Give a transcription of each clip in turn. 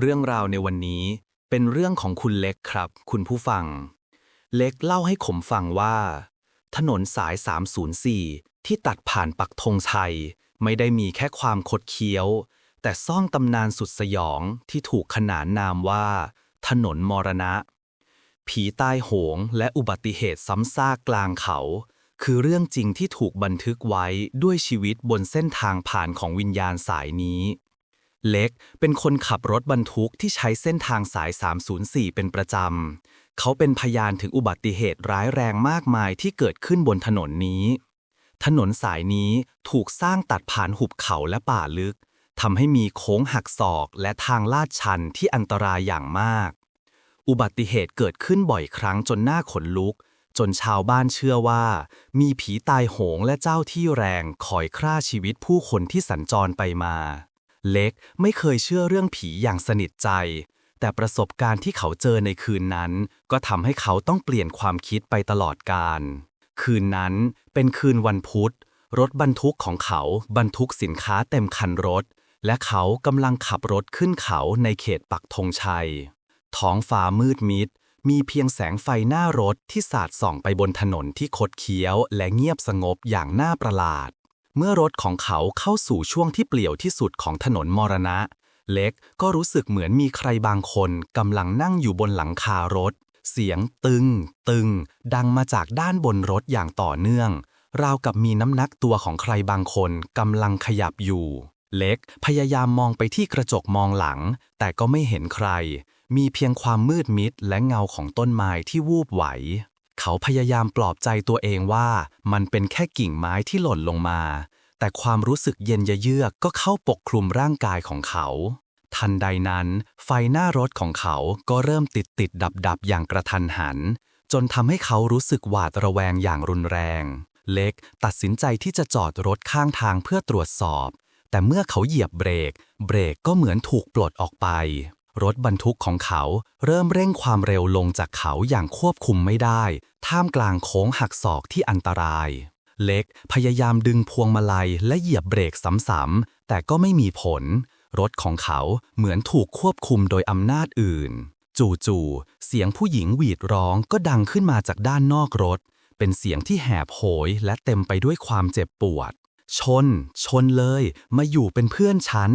เรื่องราวในวันนี้เป็นเรื่องของคุณเล็กครับ คุณผู้ฟัง เล็กเล่าให้ผมฟังว่า ถนนสาย 304 ที่ตัดผ่านปักธงชัย ไม่ได้มีแค่ความคดเคี้ยว แต่ซ่อนตำนานสุดสยองที่ถูกขนานนามว่า ถนนมรณะ ผีใต้โหงและอุบัติเหตุซ้ำซากกลางเขา คือเรื่องจริงที่ถูกบันทึกไว้ด้วยชีวิตบนเส้นทางผ่านของวิญญาณสายนี้ เล็กเป็นคนขับรถบรรทุกที่ใช้เส้นทางสาย 304 เป็นประจำ เขาเป็นพยานถึงอุบัติเหตุร้ายแรงมากมายที่เกิดขึ้นบนถนนนี้ ถนนสายนี้ถูกสร้างตัดผ่านหุบเขาและป่าลึกทำให้มีโค้งหักศอกและทางลาดชันที่อันตรายอย่างมาก อุบัติเหตุเกิดขึ้นบ่อยครั้งจนหน้าขนลุก จนชาวบ้านเชื่อว่า มีผีตายโหงและเจ้าที่แรงคอยฆ่าชีวิตผู้คนที่สัญจรไปมา เล็กไม่เคยเชื่อเรื่องผีอย่างสนิทใจ แต่ประสบการณ์ที่เขาเจอในคืนนั้น ก็ทำให้เขาต้องเปลี่ยนความคิดไปตลอดกาลคืนนั้นเป็นคืนวันพุธ รถบรรทุกของเขาบรรทุกสินค้าเต็มคันรถ และเขากำลังขับรถขึ้นเขาในเขตปักธงชัย ท้องฟ้ามืดมิด มีเพียงแสงไฟหน้ารถที่สาดส่องไปบนถนนที่คดเคี้ยวและเงียบสงบอย่างน่าประหลาด เมื่อรถของเขาเข้าสู่ช่วงที่เปลี่ยวที่สุดของถนนมรณะ เล็กก็รู้สึกเหมือนมีใครบางคนกำลังนั่งอยู่บนหลังคารถ เสียงตึง ตึง ดังมาจากด้านบนรถอย่างต่อเนื่อง ราวกับมีน้ำหนักตัวของใครบางคนกำลังขยับอยู่ เล็กพยายามมองไปที่กระจกมองหลัง แต่ก็ไม่เห็นใคร มีเพียงความมืดมิดและเงาของต้นไม้ที่วูบไหว เขาพยายามปลอบใจตัวเองว่ามันเป็นแค่กิ่งไม้ที่หล่นลงมา แต่ความรู้สึกเย็นเยือกก็เข้าปกคลุมร่างกายของเขา ทันใดนั้น ไฟหน้ารถของเขาก็เริ่มติดติดดับดับอย่างกระทันหัน จนทำให้เขารู้สึกหวาดระแวงอย่างรุนแรง เล็กตัดสินใจที่จะจอดรถข้างทางเพื่อตรวจสอบ แต่เมื่อเขาเหยียบเบรก เบรกก็เหมือนถูกปลดออกไป รถบรรทุกของเขาเริ่มเร่งความเร็วลงจากเขาอย่างควบคุมไม่ได้ ท่ามกลางโค้งหักศอกที่อันตราย เล็กพยายามดึงพวงมาลัยและเหยียบเบรกซ้ำๆแต่ก็ไม่มีผล รถของเขาเหมือนถูกควบคุมโดยอำนาจอื่น จู่ๆเสียงผู้หญิงหวีดร้องก็ดังขึ้นมาจากด้านนอกรถ เป็นเสียงที่แหบโหยและเต็มไปด้วยความเจ็บปวด ชน ชนเลย มาอยู่เป็นเพื่อนฉัน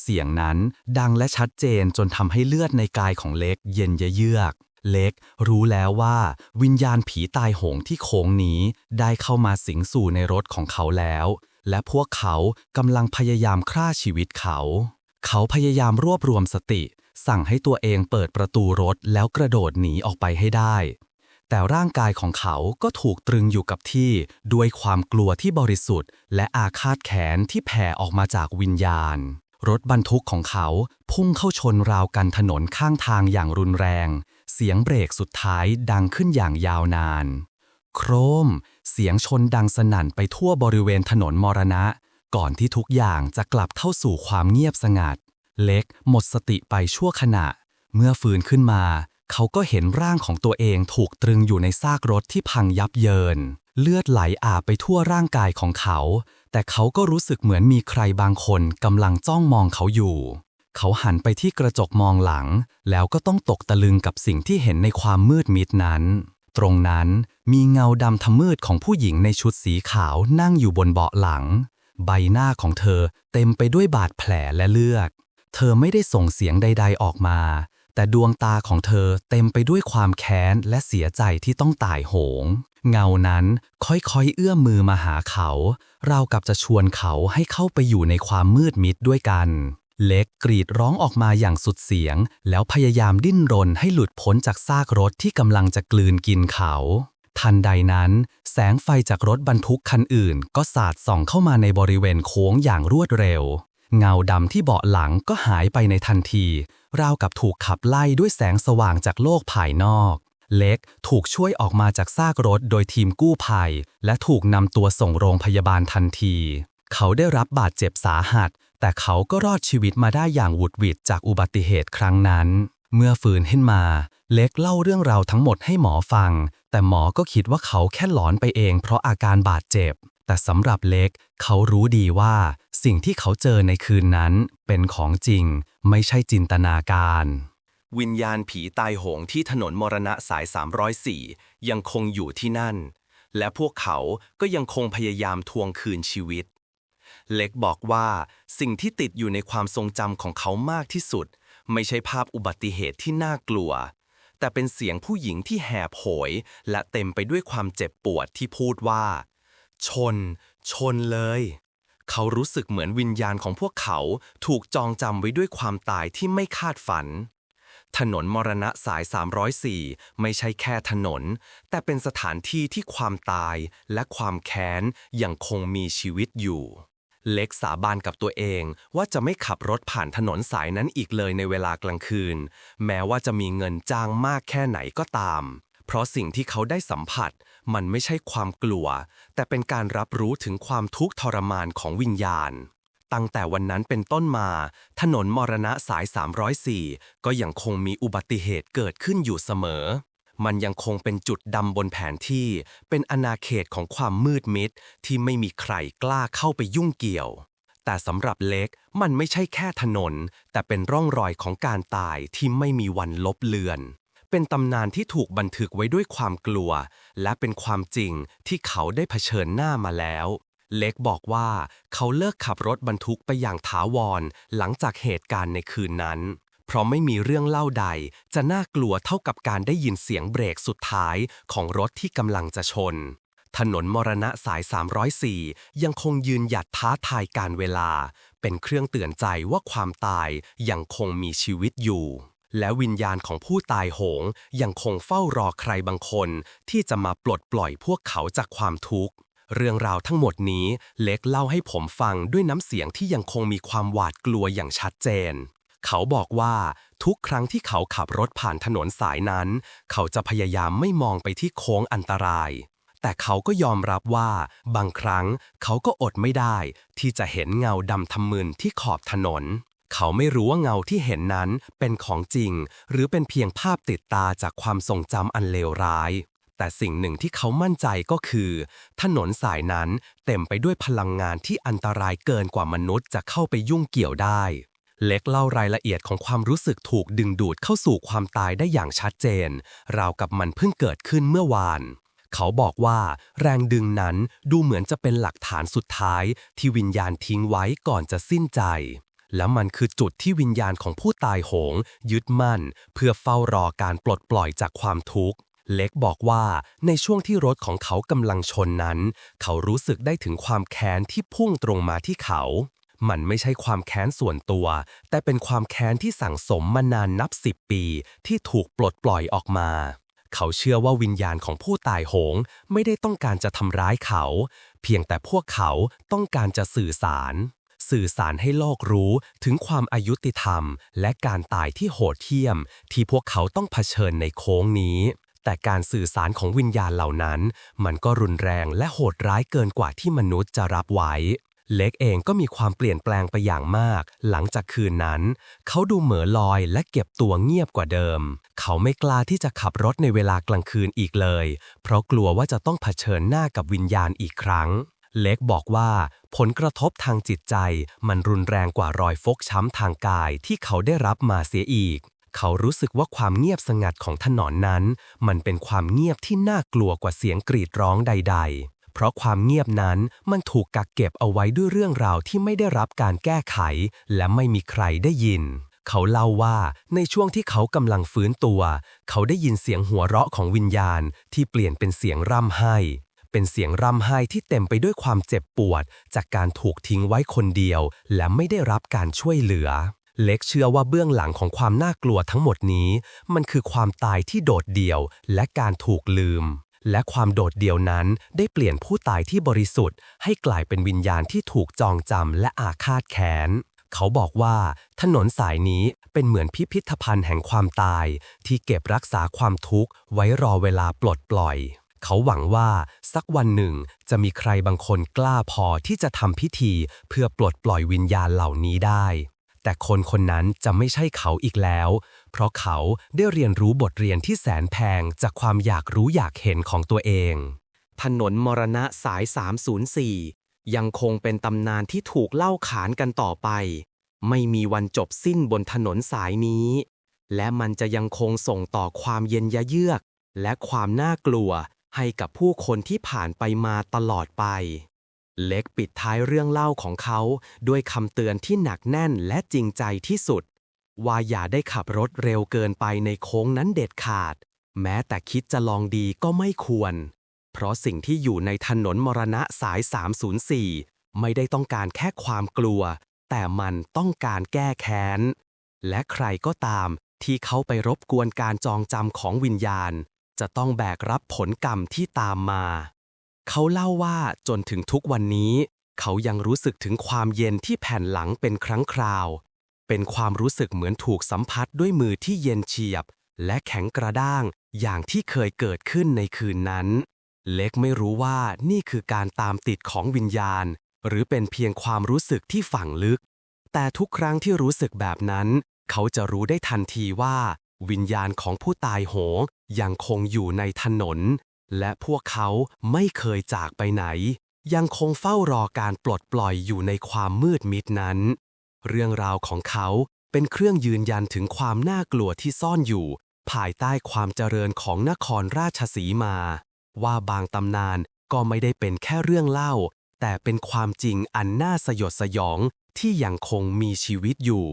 เสียงนั้นดังและชัดเจนจนทำให้เลือดในกายของเล็กเย็นเยือกเล็กรู้แล้วว่า วิญญาณผีตายโหงที่โค้งนี้ ได้เข้ามาสิงสู่ในรถของเขาแล้ว และพวกเขากำลังพยายามฆ่าชีวิตเขา เขาพยายามรวบรวมสติ สั่งให้ตัวเองเปิดประตูรถแล้วกระโดดหนีออกไปให้ได้ แต่ร่างกายของเขาก็ถูกตรึงอยู่กับที่ด้วยความกลัวที่บริสุทธิ์ และอาฆาตแค้นที่แผ่ออกมาจากวิญญาณ รถบรรทุกของเขาพุ่งเข้าชนราวกันถนนข้างทางอย่างรุนแรง เสียงเบรกสุดท้ายดังขึ้นอย่างยาวนาน โครม เสียงชนดังสนั่นไปทั่วบริเวณถนนมรณะ ก่อนที่ทุกอย่างจะกลับเข้าสู่ความเงียบสงัด เล็กหมดสติไปชั่วขณะ เมื่อฟื้นขึ้นมา เขาก็เห็นร่างของตัวเองถูกตรึงอยู่ในซากรถที่พังยับเยิน เลือดไหลอาบไปทั่วร่างกายของเขา แต่เขาก็รู้สึกเหมือนมีใครบางคนกำลังจ้องมองเขาอยู่ เขาหันไปที่กระจกมองหลัง แล้วก็ต้องตกตะลึงกับสิ่งที่เห็นในความมืดมิดนั้น ตรงนั้นมีเงาดำทะมืดของผู้หญิงในชุดสีขาวนั่งอยู่บนเบาะหลัง ใบหน้าของเธอเต็มไปด้วยบาดแผลและเลือด เธอไม่ได้ส่งเสียงใด ๆออกมา แต่ดวงตาของเธอเต็มไปด้วยความแค้นและเสียใจที่ต้องตายโหง เงานั้นค่อยๆเอื้อมมือมาหาเขา เรากับจะชวนเขาให้เข้าไปอยู่ในความมืดมิดด้วยกัน เล็กกรีดร้องออกมาอย่างสุดเสียง แล้วพยายามดิ้นรนให้หลุดพ้นจากซากรถที่กำลังจะกลืนกินเขาทันใดนั้น แสงไฟจากรถบรรทุกคันอื่น ก็สาดส่องเข้ามาในบริเวณโค้งอย่างรวดเร็ว เงาดำที่เบาะหลังก็หายไปในทันที ราวกับถูกขับไล่ด้วยแสงสว่างจากโลกภายนอก เล็กถูกช่วยออกมาจากซากรถโดยทีมกู้ภัย และถูกนำตัวส่งโรงพยาบาลทันที เขาได้รับบาดเจ็บสาหัส แต่เขาก็รอดชีวิตมาได้อย่างหวุดหวิดจากอุบัติเหตุครั้งนั้น เมื่อฟื้นขึ้นมา เล็กเล่าเรื่องราวทั้งหมดให้หมอฟัง แต่หมอก็คิดว่าเขาแค่หลอนไปเองเพราะอาการบาดเจ็บ แต่สำหรับเล็กเขารู้ดีว่า สิ่งที่เขาเจอในคืนนั้นเป็นของจริง ไม่ใช่จินตนาการ วิญญาณผีตายโหงที่ถนนมรณะสาย 304 ยังคงอยู่ที่นั่น และพวกเขาก็ยังคงพยายามทวงคืนชีวิต เล็กบอกว่า สิ่งที่ติดอยู่ในความทรงจำของเขามากที่สุด ไม่ใช่ภาพอุบัติเหตุที่น่ากลัว แต่เป็นเสียงผู้หญิงที่แหบโหย และเต็มไปด้วยความเจ็บปวดที่พูดว่า ชน ชนเลย เขารู้สึกเหมือนวิญญาณของพวกเขาถูกจองจำไว้ด้วยความตายที่ไม่คาดฝัน ถนนมรณะสาย 304 ไม่ใช่แค่ถนน แต่เป็นสถานที่ที่ความตายและความแค้นยังคงมีชีวิตอยู่ เล็กสาบานกับตัวเองว่าจะไม่ขับรถผ่านถนนสายนั้นอีกเลยในเวลากลางคืน แม้ว่าจะมีเงินจ้างมากแค่ไหนก็ตาม เพราะสิ่งที่เขาได้สัมผัส มันไม่ใช่ความกลัว แต่เป็นการรับรู้ถึงความทุกข์ทรมานของวิญญาณ ตั้งแต่วันนั้นเป็นต้นมา ถนนมรณะสาย 304 ก็ยังคงมีอุบัติเหตุเกิดขึ้นอยู่เสมอ มันยังคงเป็นจุดดำบนแผนที่ เป็นอาณาเขตของความมืดมิดที่ไม่มีใครกล้าเข้าไปยุ่งเกี่ยวแต่สำหรับเล็กมันไม่ใช่แค่ถนน แต่เป็นร่องรอยของการตายที่ไม่มีวันลบเลือน เป็นตำนานที่ถูกบันทึกไว้ด้วยความกลัว และเป็นความจริงที่เขาได้เผชิญหน้ามาแล้ว เล็กบอกว่าเขาเลิกขับรถบรรทุกไปอย่างถาวร หลังจากเหตุการณ์ในคืนนั้น เพราะไม่มีเรื่องเล่าใด จะน่ากลัวเท่ากับการได้ยินเสียงเบรกสุดท้ายของรถที่กำลังจะชน ถนนมรณะสาย 304 ยังคงยืนหยัดท้าทายการเวลา เป็นเครื่องเตือนใจว่าความตายยังคงมีชีวิตอยู่ และวิญญาณของผู้ตายโหงยังคงเฝ้ารอใครบางคน ที่จะมาปลดปล่อยพวกเขาจากความทุกข์ เรื่องราวทั้งหมดนี้เล็กเล่าให้ผมฟังด้วยน้ำเสียงที่ยังคงมีความหวาดกลัวอย่างชัดเจน เขาบอกว่าทุกครั้งที่เขาขับรถผ่านถนนสายนั้น เขาจะพยายามไม่มองไปที่โค้งอันตราย แต่เขาก็ยอมรับว่า บางครั้งเขาก็อดไม่ได้ ที่จะเห็นเงาดำทำมึนที่ขอบถนน เขาไม่รู้ว่าเงาที่เห็นนั้นเป็นของจริง หรือเป็นเพียงภาพติดตาจากความทรงจำอันเลวร้าย แต่สิ่งหนึ่งที่เขามั่นใจก็คือ ถนนสายนั้นเต็มไปด้วยพลังงานที่อันตรายเกินกว่ามนุษย์จะเข้าไปยุ่งเกี่ยวได้ เล็กเล่ารายละเอียดของความรู้สึกถูกดึงดูดเข้าสู่ความตายได้อย่างชัดเจน ราวกับมันเพิ่งเกิดขึ้นเมื่อวานเขาบอกว่าแรงดึงนั้นดูเหมือนจะเป็นหลักฐานสุดท้ายที่วิญญาณทิ้งไว้ก่อนจะสิ้นใจ และมันคือจุดที่วิญญาณของผู้ตายโหง ยึดมั่น เพื่อเฝ้ารอการปลดปล่อยจากความทุกข์เล็กบอกว่าในช่วงที่รถของเขากำลังชนนั้น เขารู้สึกได้ถึงความแค้นที่พุ่งตรงมาที่เขา มันไม่ใช่ความแค้นส่วนตัว แต่เป็นความแค้นที่สั่งสมมานานนับสิบปี ที่ถูกปลดปล่อยออกมา เขาเชื่อว่าวิญญาณของผู้ตายโหง ไม่ได้ต้องการจะทำร้ายเขา เพียงแต่พวกเขาต้องการจะสื่อสาร สื่อสารให้โลกรู้ถึงความอายุติธรรม และการตายที่โหดเหี้ยม ที่พวกเขาต้องเผชิญในโค้งนี้ แต่การสื่อสารของวิญญาณเหล่านั้น มันก็รุนแรงและโหดร้ายเกินกว่าที่มนุษย์จะรับไหวเล็กเองก็มีความเปลี่ยนแปลงไปอย่างมาก หลังจากคืนนั้น เขาดูเหม่อลอยและเก็บตัวเงียบกว่าเดิม เขาไม่กล้าที่จะขับรถในเวลากลางคืนอีกเลย เพราะกลัวว่าจะต้องเผชิญหน้ากับวิญญาณอีกครั้ง เล็กบอกว่าผลกระทบทางจิตใจมันรุนแรงกว่ารอยฟกช้ำทางกายที่เขาได้รับมาเสียอีก เขารู้สึกว่าความเงียบสงัดของถนนนั้น มันเป็นความเงียบที่น่ากลัวกว่าเสียงกรีดร้องใด ๆ เพราะความเงียบนั้นมันถูกกักเก็บเอาไว้ด้วยเรื่องราวที่ไม่ได้รับการแก้ไข และไม่มีใครได้ยิน เขาเล่าว่าในช่วงที่เขากำลังฟื้นตัว เขาได้ยินเสียงหัวเราะของวิญญาณที่เปลี่ยนเป็นเสียงร่ำไห้ เป็นเสียงร่ำไห้ที่เต็มไปด้วยความเจ็บปวด จากการถูกทิ้งไว้คนเดียว และไม่ได้รับการช่วยเหลือ เล็กเชื่อว่าเบื้องหลังของความน่ากลัวทั้งหมดนี้ มันคือความตายที่โดดเดี่ยว และการถูกลืม และความโดดเดี่ยวนั้นได้เปลี่ยนผู้ตายที่บริสุทธิ์ ให้กลายเป็นวิญญาณที่ถูกจองจำและอาฆาตแค้นเขาบอกว่า ถนนสายนี้เป็นเหมือนพิพิธภัณฑ์แห่งความตาย ที่เก็บรักษาความทุกข์ไว้รอเวลาปลดปล่อย เขาหวังว่าสักวันหนึ่งจะมีใครบางคนกล้าพอที่จะทำพิธีเพื่อปลดปล่อยวิญญาณเหล่านี้ได้ แต่คนคนนั้นจะไม่ใช่เขาอีกแล้ว เพราะเขาได้เรียนรู้บทเรียนที่แสนแพงจากความอยากรู้อยากเห็นของตัวเอง ถนนมรณะสาย 304 ยังคงเป็นตำนานที่ถูกเล่าขานกันต่อไป ไม่มีวันจบสิ้นบนถนนสายนี้ และมันจะยังคงส่งต่อความเย็นยะเยือกและความน่ากลัว ให้กับผู้คนที่ผ่านไปมาตลอดไป เล็กปิดท้ายเรื่องเล่าของเขาด้วยคำเตือนที่หนักแน่นและจริงใจที่สุด ว่าอย่าได้ขับรถเร็วเกินไปในโค้งนั้นเด็ดขาด แม้แต่คิดจะลองดีก็ไม่ควร เพราะสิ่งที่อยู่ในถนนมรณะสาย 304 ไม่ได้ต้องการแค่ความกลัว แต่มันต้องการแก้แค้น และใครก็ตามที่เขาไปรบกวนการจองจำของวิญญาณ จะต้องแบกรับผลกรรมที่ตามมา เขาเล่าว่าจนถึงทุกวันนี้ เขายังรู้สึกถึงความเย็นที่แผ่นหลังเป็นครั้งคราว เป็นความรู้สึกเหมือนถูกสัมผัสด้วยมือที่เย็นเฉียบ และแข็งกระด้าง อย่างที่เคยเกิดขึ้นในคืนนั้น เล็กไม่รู้ว่านี่คือการตามติดของวิญญาณ หรือเป็นเพียงความรู้สึกที่ฝังลึก แต่ทุกครั้งที่รู้สึกแบบนั้น เขาจะรู้ได้ทันทีว่า วิญญาณของผู้ตายโหงยังคงอยู่ในถนน และพวกเขาไม่เคยจากไปไหน ยังคงเฝ้ารอการปลดปล่อยอยู่ในความมืดมิดนั้น เรื่องราวของเขาเป็นเครื่องยืนยันถึงความน่ากลัวที่ซ่อนอยู่ ภายใต้ความเจริญของนครราชสีมา ว่าบางตำนานก็ไม่ได้เป็นแค่เรื่องเล่า แต่เป็นความจริงอันน่าสยดสยองที่ยังคงมีชีวิตอยู่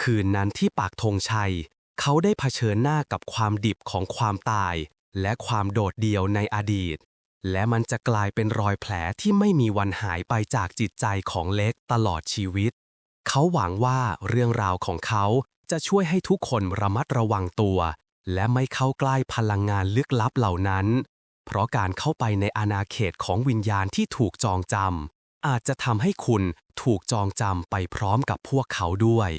คืนนั้นที่ปากธงชัย เขาได้เผชิญหน้ากับความดิบของความตาย และความโดดเดี่ยวในอดีต และมันจะกลายเป็นรอยแผลที่ไม่มีวันหายไปจากจิตใจของเล็กตลอดชีวิต เขาหวังว่าเรื่องราวของเขาจะช่วยให้ทุกคนระมัดระวังตัว และไม่เข้าใกล้พลังงานลึกลับเหล่านั้น เพราะการเข้าไปในอาณาเขตของวิญญาณที่ถูกจองจำอาจจะทำให้คุณถูกจองจำไปพร้อมกับพวกเขาด้วย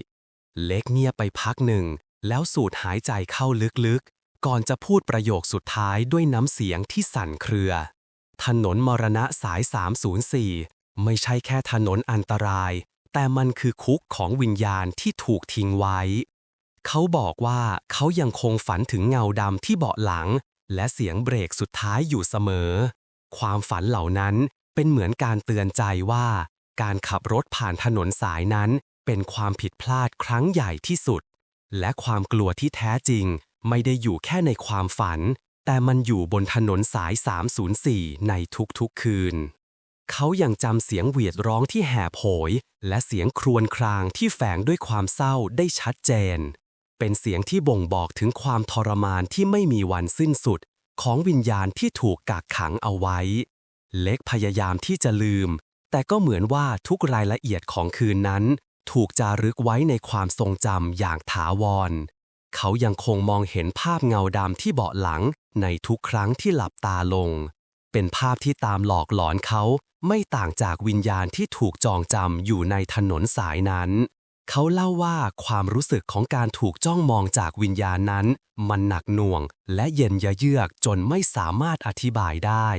เล็กเงียบไปพักหนึ่ง แล้วสูดหายใจเข้าลึกๆ ก่อนจะพูดประโยคสุดท้ายด้วยน้ำเสียงที่สั่นเครือ ถนนมรณะสาย 304 ไม่ใช่แค่ถนนอันตราย แต่มันคือคุกของวิญญาณที่ถูกทิ้งไว้ เขาบอกว่าเขายังคงฝันถึงเงาดำที่เบาะหลัง และเสียงเบรกสุดท้ายอยู่เสมอ ความฝันเหล่านั้นเป็นเหมือนการเตือนใจว่า การขับรถผ่านถนนสายนั้นเป็นความผิดพลาดครั้งใหญ่ที่สุด และความกลัวที่แท้จริง ไม่ได้อยู่แค่ในความฝัน แต่มันอยู่บนถนนสาย 304 ในทุกๆคืน เขายังจำเสียงหวียดร้องที่แหบโหย และเสียงครวญครางที่แฝงด้วยความเศร้าได้ชัดเจน เป็นเสียงที่บ่งบอกถึงความทรมานที่ไม่มีวันสิ้นสุด ของวิญญาณที่ถูกกักขังเอาไว้ เล็กพยายามที่จะลืม แต่ก็เหมือนว่าทุกรายละเอียดของคืนนั้น ถูกจารึกไว้ในความทรงจำอย่างถาวร เขายังคงมองเห็นภาพเงาดำที่เบาะหลังในทุกครั้งที่หลับตาลง เป็นภาพที่ตามหลอกหลอนเขาไม่ต่างจากวิญญาณที่ถูกจองจำอยู่ในถนนสายนั้น เขาเล่าว่าความรู้สึกของการถูกจ้องมองจากวิญญาณนั้น มันหนักหน่วง และเย็นยะเยือกจนไม่สามารถอธิบายได้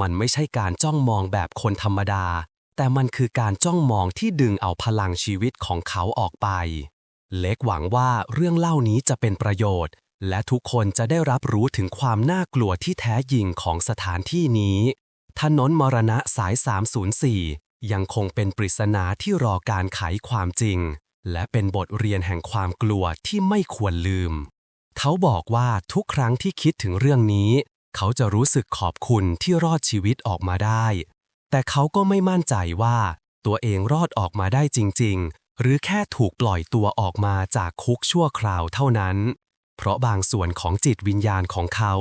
มันไม่ใช่การจ้องมองแบบคนธรรมดา แต่มันคือการจ้องมองที่ดึงเอาพลังชีวิตของเขาออกไป เล็กหวังว่าเรื่องเล่านี้จะเป็นประโยชน์ และทุกคนจะได้รับรู้ถึงความน่ากลัวที่แท้จริงของสถานที่นี้ ถนนมรณะสาย 304 ยังคงเป็นปริศนาที่รอการไขความจริง และเป็นบทเรียนแห่งความกลัวที่ไม่ควรลืม เขาบอกว่าทุกครั้งที่คิดถึงเรื่องนี้ เขาจะรู้สึกขอบคุณที่รอดชีวิตออกมาได้ แต่เขาก็ไม่มั่นใจว่า ตัวเองรอดออกมาได้จริง ๆ หรือแค่ถูกปล่อยตัวออกมาจากคุกชั่วคราวเท่านั้น เพราะบางส่วนของจิตวิญญาณของเขา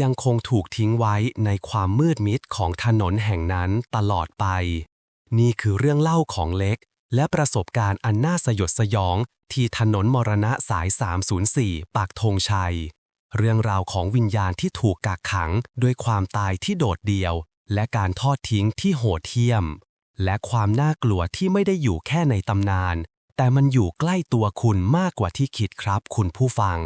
ยังคงถูกทิ้งไว้ในความมืดมิดของถนนแห่งนั้นตลอดไป นี่คือเรื่องเล่าของเล็ก และประสบการณ์อันน่าสยดสยองที่ถนนมรณะสาย 304 ปากธงชัย เรื่องราวของวิญญาณที่ถูกกักขังด้วยความตายที่โดดเดี่ยว และการทอดทิ้งที่โหดเหี้ยม และความน่ากลัวที่ไม่ได้อยู่แค่ในตำนาน แต่มันอยู่ใกล้ตัวคุณมากกว่าที่คิดครับคุณผู้ฟัง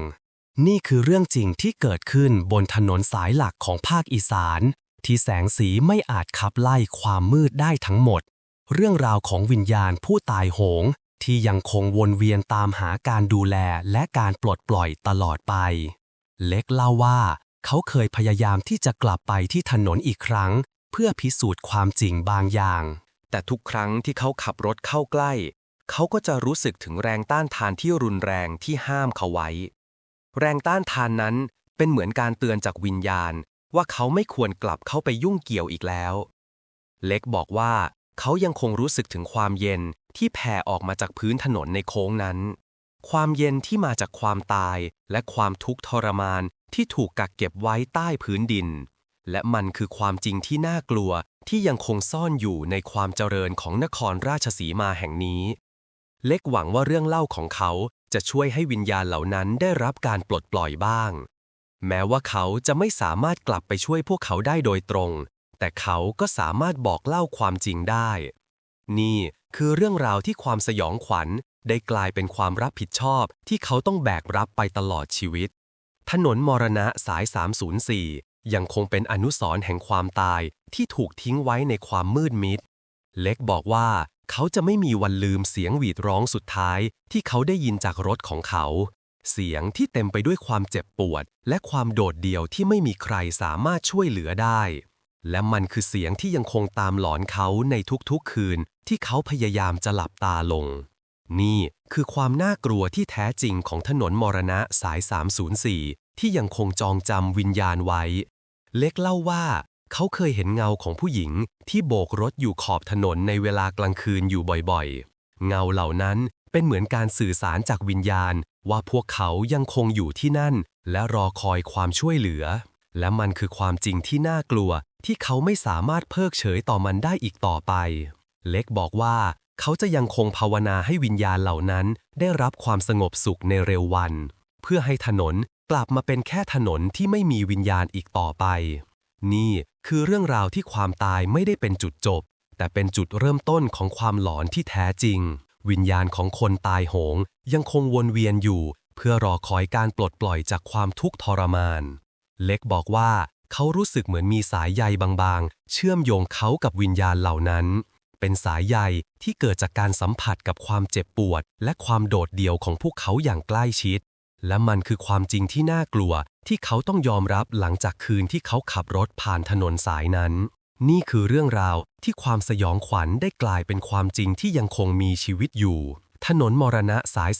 นี่คือเรื่องจริงที่เกิดขึ้นบนถนนสายหลักของภาคอีสาน ที่แสงสีไม่อาจขับไล่ความมืดได้ทั้งหมด เรื่องราวของวิญญาณผู้ตายโหง ที่ยังคงวนเวียนตามหาการดูแลและการปลดปล่อยตลอดไป เล็กเล่าว่าเขาเคยพยายามที่จะกลับไปที่ถนนอีกครั้ง เพื่อพิสูจน์ความจริงบางอย่าง แต่ทุกครั้งที่เขาขับรถเข้าใกล้ เขาก็จะรู้สึกถึงแรงต้านทานที่รุนแรงที่ห้ามเขาไว้ แรงต้านทานนั้นเป็นเหมือนการเตือนจากวิญญาณ ว่าเขาไม่ควรกลับเข้าไปยุ่งเกี่ยวอีกแล้ว เล็กบอกว่าเขายังคงรู้สึกถึงความเย็นที่แผ่ออกมาจากพื้นถนนในโค้งนั้น ความเย็นที่มาจากความตายและความทุกข์ทรมานที่ถูกกักเก็บไว้ใต้พื้นดิน และมันคือความจริงที่น่ากลัวที่ยังคงซ่อนอยู่ในความเจริญของนครราชสีมาแห่งนี้ เล็กหวังว่าเรื่องเล่าของเขาจะช่วยให้วิญญาณเหล่านั้นได้รับการปลดปล่อยบ้าง แม้ว่าเขาจะไม่สามารถกลับไปช่วยพวกเขาได้โดยตรง แต่เขาก็สามารถบอกเล่าความจริงได้ นี่คือเรื่องราวที่ความสยองขวัญได้กลายเป็นความรับผิดชอบที่เขาต้องแบกรับไปตลอดชีวิต ถนนมรณะสาย 304 ยังคงเป็นอนุสรณ์แห่งความตายที่ถูกทิ้งไว้ในความมืดมิด เล็กบอกว่าเขาจะไม่มีวันลืมเสียงหวีดร้องสุดท้ายที่เขาได้ยินจากรถของเขา เสียงที่เต็มไปด้วยความเจ็บปวด และความโดดเดี่ยวที่ไม่มีใครสามารถช่วยเหลือได้ และมันคือเสียงที่ยังคงตามหลอนเขาในทุกๆคืน ที่เขาพยายามจะหลับตาลง นี่คือความน่ากลัวที่แท้จริงของถนนมรณะสาย 304 ที่ยังคงจองจำวิญญาณไว้ เล็กเล่าว่าเขาเคยเห็นเงาของผู้หญิงที่โบกรถอยู่ขอบถนนในเวลากลางคืนอยู่บ่อยๆ เงาเหล่านั้นเป็นเหมือนการสื่อสารจากวิญญาณ ว่าพวกเขายังคงอยู่ที่นั่น และรอคอยความช่วยเหลือ และมันคือความจริงที่น่ากลัว ที่เขาไม่สามารถเพิกเฉยต่อมันได้อีกต่อไป เล็กบอกว่าเขาจะยังคงภาวนาให้วิญญาณเหล่านั้น ได้รับความสงบสุขในเร็ววัน เพื่อให้ถนน กลับมาเป็นแค่ถนนที่ไม่มีวิญญาณอีกต่อไป นี่คือเรื่องราวที่ความตายไม่ได้เป็นจุดจบ แต่เป็นจุดเริ่มต้นของความหลอนที่แท้จริง วิญญาณของคนตายโหง ยังคงวนเวียนอยู่ เพื่อรอคอยการปลดปล่อยจากความทุกข์ทรมาน เล็กบอกว่าเขารู้สึกเหมือนมีสายใยบางๆ เชื่อมโยงเขากับวิญญาณเหล่านั้น เป็นสายใยที่เกิดจากการสัมผัสกับความเจ็บปวด และความโดดเดี่ยวของพวกเขาอย่างใกล้ชิด และมันคือความจริงที่น่ากลัวที่เขาต้องยอมรับหลังจากคืนที่เขาขับรถผ่านถนนสายนั้น นี่คือเรื่องราวที่ความสยองขวัญได้กลายเป็นความจริงที่ยังคงมีชีวิตอยู่ ถนนมรณะสาย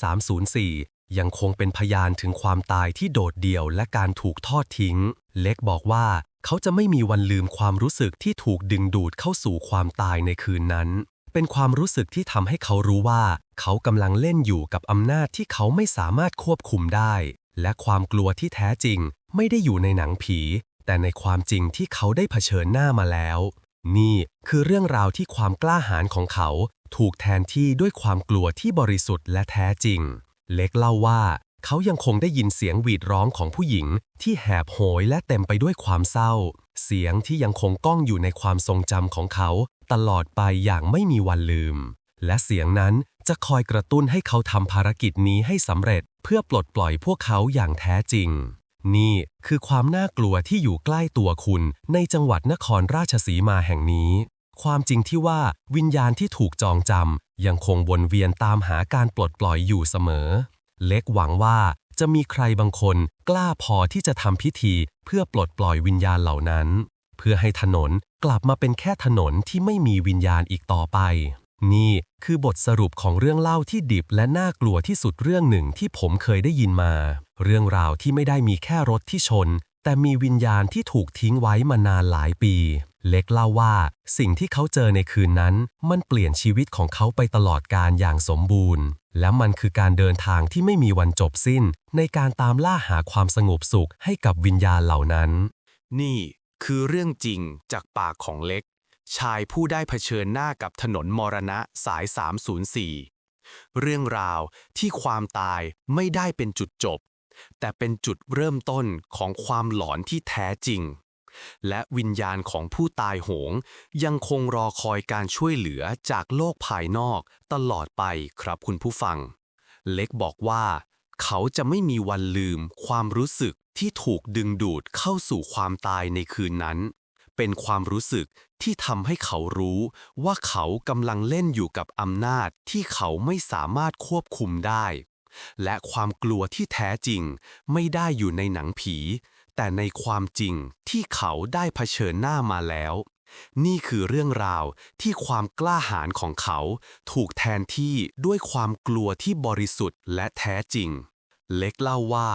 304 ยังคงเป็นพยานถึงความตายที่โดดเดี่ยวและการถูกทอดทิ้ง เล็กบอกว่าเขาจะไม่มีวันลืมความรู้สึกที่ถูกดึงดูดเข้าสู่ความตายในคืนนั้น เป็นความรู้สึกที่ทำให้เขารู้ว่า เขากำลังเล่นอยู่กับอำนาจที่เขาไม่สามารถควบคุมได้ และความกลัวที่แท้จริง ไม่ได้อยู่ในหนังผี แต่ในความจริงที่เขาได้เผชิญหน้ามาแล้ว นี่คือเรื่องราวที่ความกล้าหาญของเขา ถูกแทนที่ด้วยความกลัวที่บริสุทธิ์และแท้จริง เล็กเล่าว่า เขายังคงได้ยินเสียงหวีดร้องของผู้หญิง ที่แหบโหยและเต็มไปด้วยความเศร้าเสียงที่ยังคงก้องอยู่ในความทรงจำของเขา ตลอดไปอย่างไม่มีวันลืม และเสียงนั้นจะคอยกระตุ้นให้เขาทำภารกิจนี้ให้สำเร็จ เพื่อปลดปล่อยพวกเขาอย่างแท้จริง นี่คือความน่ากลัวที่อยู่ใกล้ตัวคุณในจังหวัดนครราชสีมาแห่งนี้ ความจริงที่ว่าวิญญาณที่ถูกจองจำยังคงวนเวียนตามหาการปลดปล่อยอยู่เสมอ เล็กหวังว่าจะมีใครบางคนกล้าพอที่จะทำพิธีเพื่อปลดปล่อยวิญญาณเหล่านั้น เพื่อให้ถนน กลับมาเป็นแค่ถนนที่ไม่มีวิญญาณอีกต่อไป นี่คือบทสรุปของเรื่องเล่าที่ดิบและน่ากลัวที่สุดเรื่องหนึ่งที่ผมเคยได้ยินมา เรื่องราวที่ไม่ได้มีแค่รถที่ชน แต่มีวิญญาณที่ถูกทิ้งไว้มานานหลายปี เล็กเล่าว่า สิ่งที่เขาเจอในคืนนั้น มันเปลี่ยนชีวิตของเขาไปตลอดการอย่างสมบูรณ์ และมันคือการเดินทางที่ไม่มีวันจบสิ้น ในการตามล่าหาความสงบสุขให้กับวิญญาณเหล่านั้น นี่ คือเรื่องจริงจากปากของเล็ก ชายผู้ได้เผชิญหน้ากับถนนมรณะสาย 304 เรื่องราวที่ความตายไม่ได้เป็นจุดจบ แต่เป็นจุดเริ่มต้นของความหลอนที่แท้จริง และวิญญาณของผู้ตายโหง ยังคงรอคอยการช่วยเหลือจากโลกภายนอกตลอดไปครับคุณผู้ฟัง เล็กบอกว่า เขาจะไม่มีวันลืมความรู้สึก ที่ถูกดึงดูดเข้าสู่ความตายในคืนนั้น เป็นความรู้สึกที่ทำให้เขารู้ว่าเขากำลังเล่นอยู่กับอำนาจที่เขาไม่สามารถควบคุมได้ และความกลัวที่แท้จริงไม่ได้อยู่ในหนังผี แต่ในความจริงที่เขาได้เผชิญหน้ามาแล้ว นี่คือเรื่องราวที่ความกล้าหาญของเขาถูกแทนที่ด้วยความกลัวที่บริสุทธิ์และแท้จริง เล็กเล่าว่า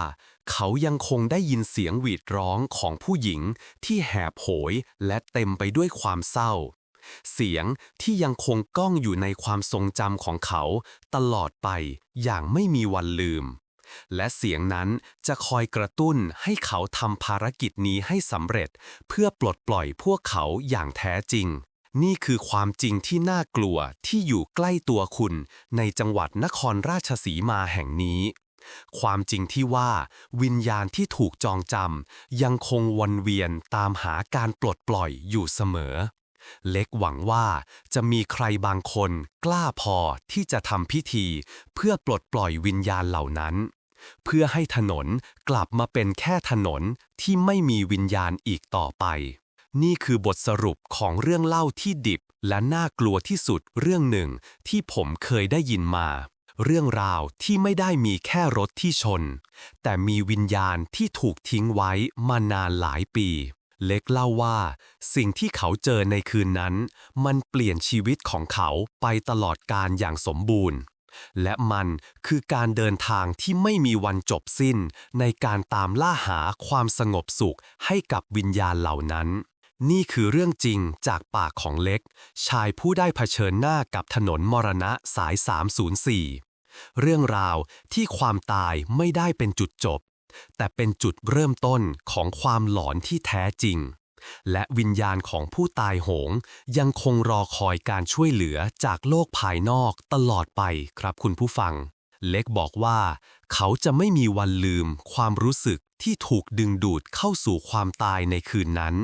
เขายังคงได้ยินเสียงหวีดร้องของผู้หญิงที่แหบโหยและเต็มไปด้วยความเศร้า เสียงที่ยังคงก้องอยู่ในความทรงจำของเขาตลอดไปอย่างไม่มีวันลืม และเสียงนั้นจะคอยกระตุ้นให้เขาทำภารกิจนี้ให้สำเร็จ เพื่อปลดปล่อยพวกเขาอย่างแท้จริง นี่คือความจริงที่น่ากลัวที่อยู่ใกล้ตัวคุณในจังหวัดนครราชสีมาแห่งนี้ ความจริงที่ว่าวิญญาณที่ถูกจองจำยังคงวนเวียนตามหาการปลดปล่อยอยู่เสมอ เล็กหวังว่าจะมีใครบางคนกล้าพอที่จะทำพิธี เพื่อปลดปล่อยวิญญาณเหล่านั้น เพื่อให้ถนนกลับมาเป็นแค่ถนนที่ไม่มีวิญญาณอีกต่อไป นี่คือบทสรุปของเรื่องเล่าที่ดิบและน่ากลัวที่สุดเรื่องหนึ่งที่ผมเคยได้ยินมา เรื่องราวที่ไม่ได้มีแค่รถที่ชน แต่มีวิญญาณที่ถูกทิ้งไว้มานานหลายปี เล็กเล่าว่า สิ่งที่เขาเจอในคืนนั้น มันเปลี่ยนชีวิตของเขาไปตลอดการอย่างสมบูรณ์ และมันคือการเดินทางที่ไม่มีวันจบสิ้น ในการตามล่าหาความสงบสุขให้กับวิญญาณเหล่านั้นนี่คือเรื่องจริงจากปากของเล็ก ชายผู้ได้เผชิญหน้ากับถนนมรณะสาย 304 เรื่องราวที่ความตายไม่ได้เป็นจุดจบ แต่เป็นจุดเริ่มต้นของความหลอนที่แท้จริง และวิญญาณของผู้ตายโหง ยังคงรอคอยการช่วยเหลือจากโลกภายนอกตลอดไปครับคุณผู้ฟัง เล็กบอกว่า เขาจะไม่มีวันลืมความรู้สึกที่ถูกดึงดูดเข้าสู่ความตายในคืนนั้น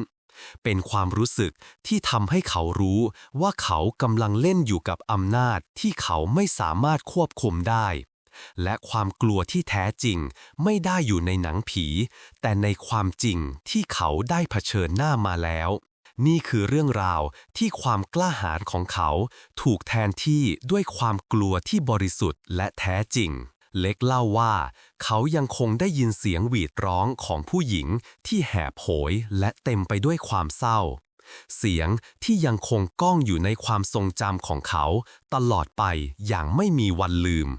เป็นความรู้สึกที่ทำให้เขารู้ว่าเขากำลังเล่นอยู่กับอำนาจที่เขาไม่สามารถควบคุมได้ และความกลัวที่แท้จริงไม่ได้อยู่ในหนังผี แต่ในความจริงที่เขาได้เผชิญหน้ามาแล้ว นี่คือเรื่องราวที่ความกล้าหาญของเขาถูกแทนที่ด้วยความกลัวที่บริสุทธิ์และแท้จริง เล็กเล่าว่า เขายังคงได้ยินเสียงหวีดร้องของผู้หญิงที่แหบโหยและเต็มไปด้วยความเศร้า เสียงที่ยังคงก้องอยู่ในความทรงจำของเขา ตลอดไปอย่างไม่มีวันลืม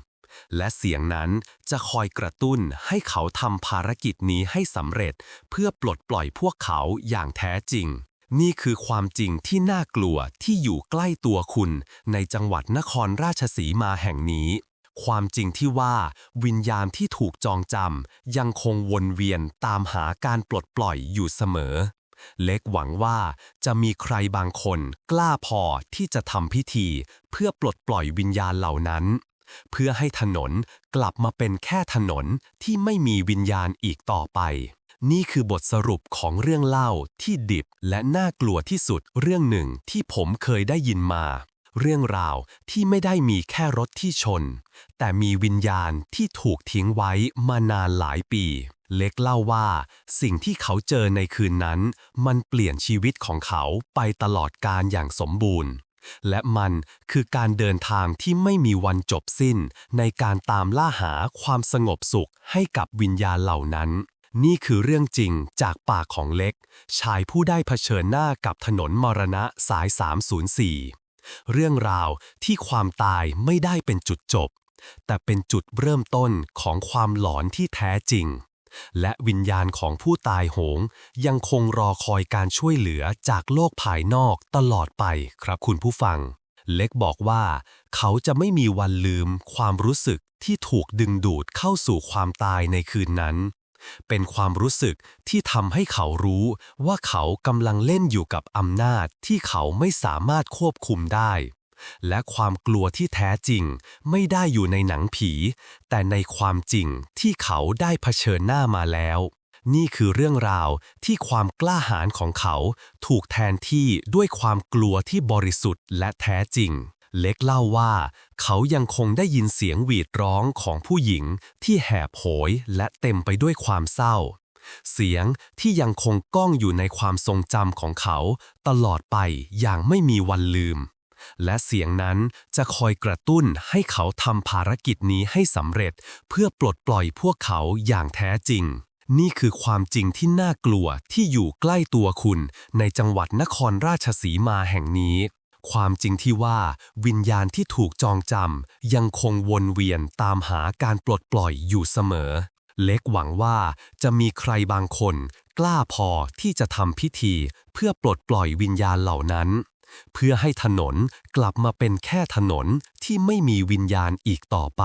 และเสียงนั้นจะคอยกระตุ้นให้เขาทำภารกิจนี้ให้สำเร็จ เพื่อปลดปล่อยพวกเขาอย่างแท้จริงนี่คือความจริงที่น่ากลัวที่อยู่ใกล้ตัวคุณในจังหวัดนครราชสีมาแห่งนี้ ความจริงที่ว่าวิญญาณที่ถูกจองจำยังคงวนเวียนตามหาการปลดปล่อยอยู่เสมอ เล็กหวังว่าจะมีใครบางคนกล้าพอที่จะทำพิธี เพื่อปลดปล่อยวิญญาณเหล่านั้น เพื่อให้ถนนกลับมาเป็นแค่ถนนที่ไม่มีวิญญาณอีกต่อไป นี่คือบทสรุปของเรื่องเล่าที่ดิบและน่ากลัวที่สุดเรื่องหนึ่งที่ผมเคยได้ยินมา เรื่องราวที่ไม่ได้มีแค่รถที่ชน แต่มีวิญญาณที่ถูกทิ้งไว้มานานหลายปี เล็กเล่าว่าสิ่งที่เขาเจอในคืนนั้น มันเปลี่ยนชีวิตของเขาไปตลอดการอย่างสมบูรณ์ และมันคือการเดินทางที่ไม่มีวันจบสิ้น ในการตามล่าหาความสงบสุขให้กับวิญญาณเหล่านั้นนี่คือเรื่องจริงจากปากของเล็ก ชายผู้ได้เผชิญหน้ากับถนนมรณะสาย 304 เรื่องราวที่ความตายไม่ได้เป็นจุดจบ แต่เป็นจุดเริ่มต้นของความหลอนที่แท้จริง และวิญญาณของผู้ตายโหง ยังคงรอคอยการช่วยเหลือจากโลกภายนอกตลอดไปครับคุณผู้ฟัง เล็กบอกว่า เขาจะไม่มีวันลืมความรู้สึกที่ถูกดึงดูดเข้าสู่ความตายในคืนนั้น เป็นความรู้สึกที่ทำให้เขารู้ว่าเขากำลังเล่นอยู่กับอำนาจที่เขาไม่สามารถควบคุมได้ และความกลัวที่แท้จริงไม่ได้อยู่ในหนังผี แต่ในความจริงที่เขาได้เผชิญหน้ามาแล้ว นี่คือเรื่องราวที่ความกล้าหาญของเขาถูกแทนที่ด้วยความกลัวที่บริสุทธิ์และแท้จริง เล็กเล่าว่า เขายังคงได้ยินเสียงหวีดร้องของผู้หญิงที่แหบโหยและเต็มไปด้วยความเศร้า เสียงที่ยังคงก้องอยู่ในความทรงจำของเขาตลอดไปอย่างไม่มีวันลืม และเสียงนั้นจะคอยกระตุ้นให้เขาทำภารกิจนี้ให้สำเร็จ เพื่อปลดปล่อยพวกเขาอย่างแท้จริงนี่คือความจริงที่น่ากลัวที่อยู่ใกล้ตัวคุณในจังหวัดนครราชสีมาแห่งนี้ ความจริงที่ว่าวิญญาณที่ถูกจองจำยังคงวนเวียนตามหาการปลดปล่อยอยู่เสมอ เล็กหวังว่าจะมีใครบางคน กล้าพอที่จะทำพิธีเพื่อปลดปล่อยวิญญาณเหล่านั้น เพื่อให้ถนนกลับมาเป็นแค่ถนนที่ไม่มีวิญญาณอีกต่อไป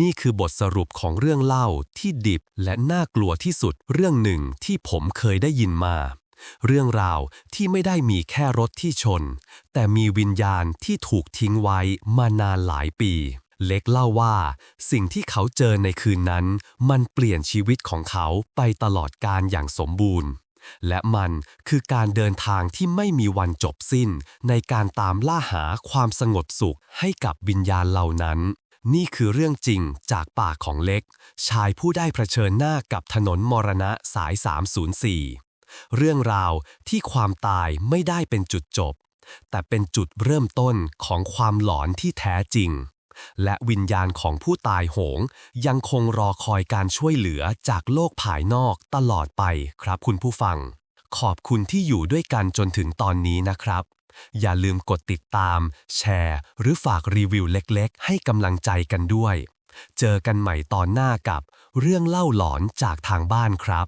นี่คือบทสรุปของเรื่องเล่าที่ดิบและน่ากลัวที่สุดเรื่องหนึ่งที่ผมเคยได้ยินมา เรื่องราวที่ไม่ได้มีแค่รถที่ชน แต่มีวิญญาณที่ถูกทิ้งไว้มานานหลายปี เล็กเล่าว่า สิ่งที่เขาเจอในคืนนั้น มันเปลี่ยนชีวิตของเขาไปตลอดการอย่างสมบูรณ์ และมันคือการเดินทางที่ไม่มีวันจบสิ้น ในการตามล่าหาความสงบสุขให้กับวิญญาณเหล่านั้นนี่คือเรื่องจริงจากปากของเล็ก ชายผู้ได้เผชิญหน้ากับถนนมรณะสาย 304 เรื่องราวที่ความตายไม่ได้เป็นจุดจบ แต่เป็นจุดเริ่มต้นของความหลอนที่แท้จริง และวิญญาณของผู้ตายโหง ยังคงรอคอยการช่วยเหลือจากโลกภายนอกตลอดไปครับคุณผู้ฟัง ขอบคุณที่อยู่ด้วยกันจนถึงตอนนี้นะครับอย่าลืมกดติดตาม แชร์ หรือฝากรีวิวเล็กๆ ให้กำลังใจกันด้วย เจอกันใหม่ตอนหน้ากับเรื่องเล่าหลอนจากทางบ้านครับ